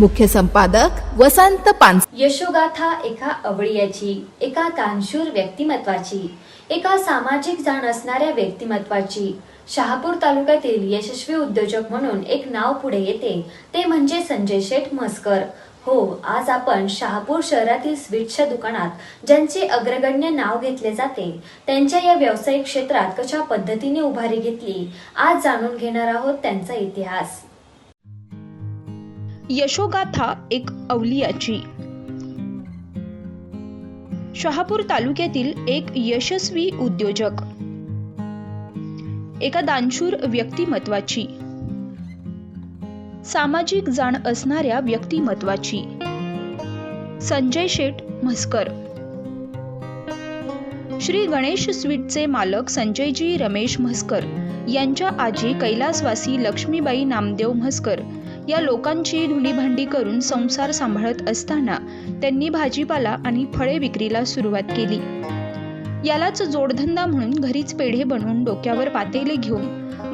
मुख्य संपादक वसंत पानस. यशोगाथा एका अवळियाची एका दानशूर व्यक्तिमत्वाची एका सामाजिक जाण असणाऱ्या व्यक्तिमत्वाची. शहापूर तालुक्यातील यशस्वी उद्योजक म्हणून एक नाव पुढे येते. ते म्हणजे संजय शेठ म्हसकर. हो आज आपण शहापूर शहरातील स्वीटच्या दुकानात ज्यांचे अग्रगण्य नाव घेतले जाते त्यांच्या या व्यावसायिक क्षेत्रात कशा पद्धतीने उभारी घेतली आज जाणून घेणार आहोत त्यांचा इतिहास. यशोगाथा एक अवलियाची शहापूर तालुक्यातील एक यशस्वी उद्योजक. एका दानशूर व्यक्तिमत्वाची. सामाजिक जाण असणाऱ्या व्यक्तिमत्वाची. संजय शेठ म्हस्कर. श्री गणेश स्वीटचे मालक संजयजी रमेश म्हस्कर यांच्या आजी कैलासवासी लक्ष्मीबाई नामदेव म्हस्कर या लोकांची धुणीभांडी करून संसार सांभाळत असताना त्यांनी भाजीपाला आणि फळे विक्रीला सुरुवात केली. यालाच जोडधंदा म्हणून घरीच पेढे बनवून डोक्यावर पातेले घेऊन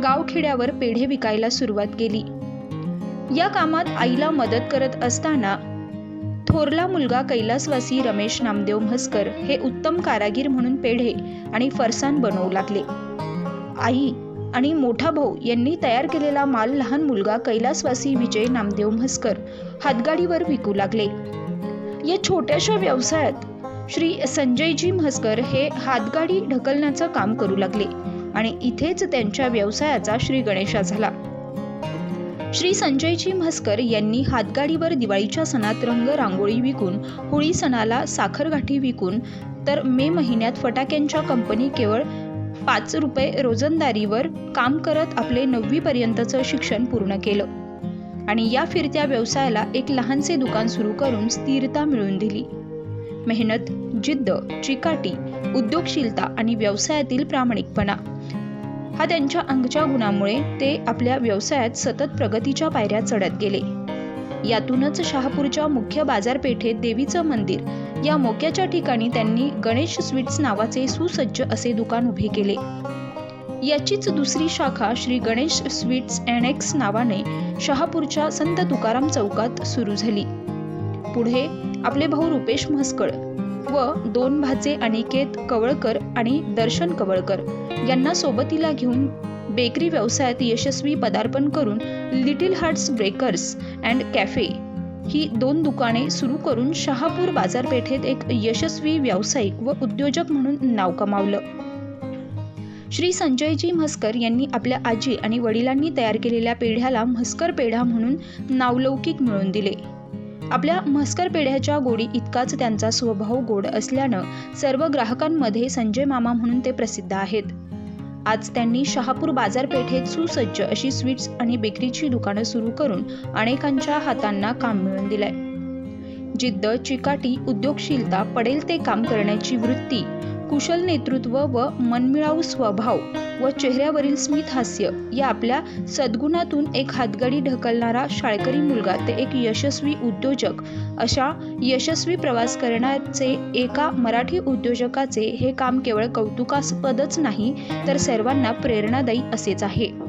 गावखेड्यावर पेढे विकायला सुरुवात केली. या कामात आईला मदत करत असताना थोरला मुलगा कैलासवासी रमेश नामदेव म्हसकर हे उत्तम कारागीर म्हणून पेढे आणि फरसाण बनवू लागले. आई आणि मोठा भाऊ यांनी तयार केलेला माल लहान मुलगा कैलासवासी विजय नामदेव म्हस्कर हातगाडीवर विकू लागले. या छोट्याशा व्यवसायात श्री संजयजी म्हस्कर हे हातगाडी ढकलण्याचं काम करू लागले आणि इथेच त्यांच्या व्यवसायाचा श्री गणेशा झाला. श्री संजयजी म्हस्कर यांनी हातगाडीवर दिवाळीच्या सणात रंग रांगोळी विकून होळी सणाला साखरगाठी विकून तर मे महिन्यात फटाक्यांच्या कंपनी केवळ पाच रुपये रोजंदारीवर काम करत आपले नववी पर्यंतचं शिक्षण पूर्ण केलं. आणि या फिरत्या व्यवसायाला एक लहानसे दुकान सुरू करून स्थिरता मिळवून दिली. मेहनत जिद्द चिकाटी उद्योगशीलता आणि व्यवसायातील प्रामाणिकपणा. हा त्यांच्या अंगच्या गुणामुळे ते आपल्या व्यवसायात सतत प्रगतीच्या पायऱ्या चढत गेले. यातूनच शहापूरच्या मुख्य बाजारपेठेत देवीचं मंदिर. या मोक्याच्या ठिकाणी त्यांनी गणेश स्वीट्स नावाचे सुसज्ज असे दुकान उभे केले. याचीच दुसरी शाखा श्री गणेश स्वीट्स अँड नावाने शहापूरच्या संत तुकाराम चौकात सुरू झाली. पुढे आपले भाऊ रुपेश म्हसकळ व दोन भाचे अनिकेत कवळकर आणि दर्शन कवळकर यांना सोबतीला घेऊन बेकरी व्यवसायात यशस्वी पदार्पण करून little hearts breakers and cafe ही दोन दुकाने सुरू करून शहापूर बाजारपेठेत एक यशस्वी व्यावसायिक व उद्योजक म्हणून नाव कमावलं. श्री संजयजी म्हस्कर यांनी आपल्या आजी आणि वडिलांनी तयार केलेल्या पेढ्याला म्हस्कर पेढा म्हणून नावलौकिक मिळवून दिले. आपल्या म्हस्कर पेढ्याच्या गोडी इतकाच त्यांचा स्वभाव गोड असल्यानं सर्व ग्राहकांमध्ये संजय मामा म्हणून ते प्रसिद्ध आहेत. आज त्यांनी शहापूर बाजारपेठेत सुसज्ज अशी स्वीट्स आणि बेकरीची दुकानं सुरू करून अनेकांच्या हातांना काम मिळवून दिलंय. जिद्द चिकाटी उद्योगशीलता पडेल ते काम करण्याची वृत्ती कुशल नेतृत्व व मनमिळाऊ स्वभाव व चेहऱ्यावरील स्मित हास्य या आपल्या सद्गुणातून एक हातगाडी ढकलणारा शाळकरी मुलगा ते एक यशस्वी उद्योजक. अशा यशस्वी प्रवास करण्याचे एका मराठी उद्योजकाचे हे काम केवळ कौतुकास्पदच नाही तर सर्वांना प्रेरणादायी असेच आहे.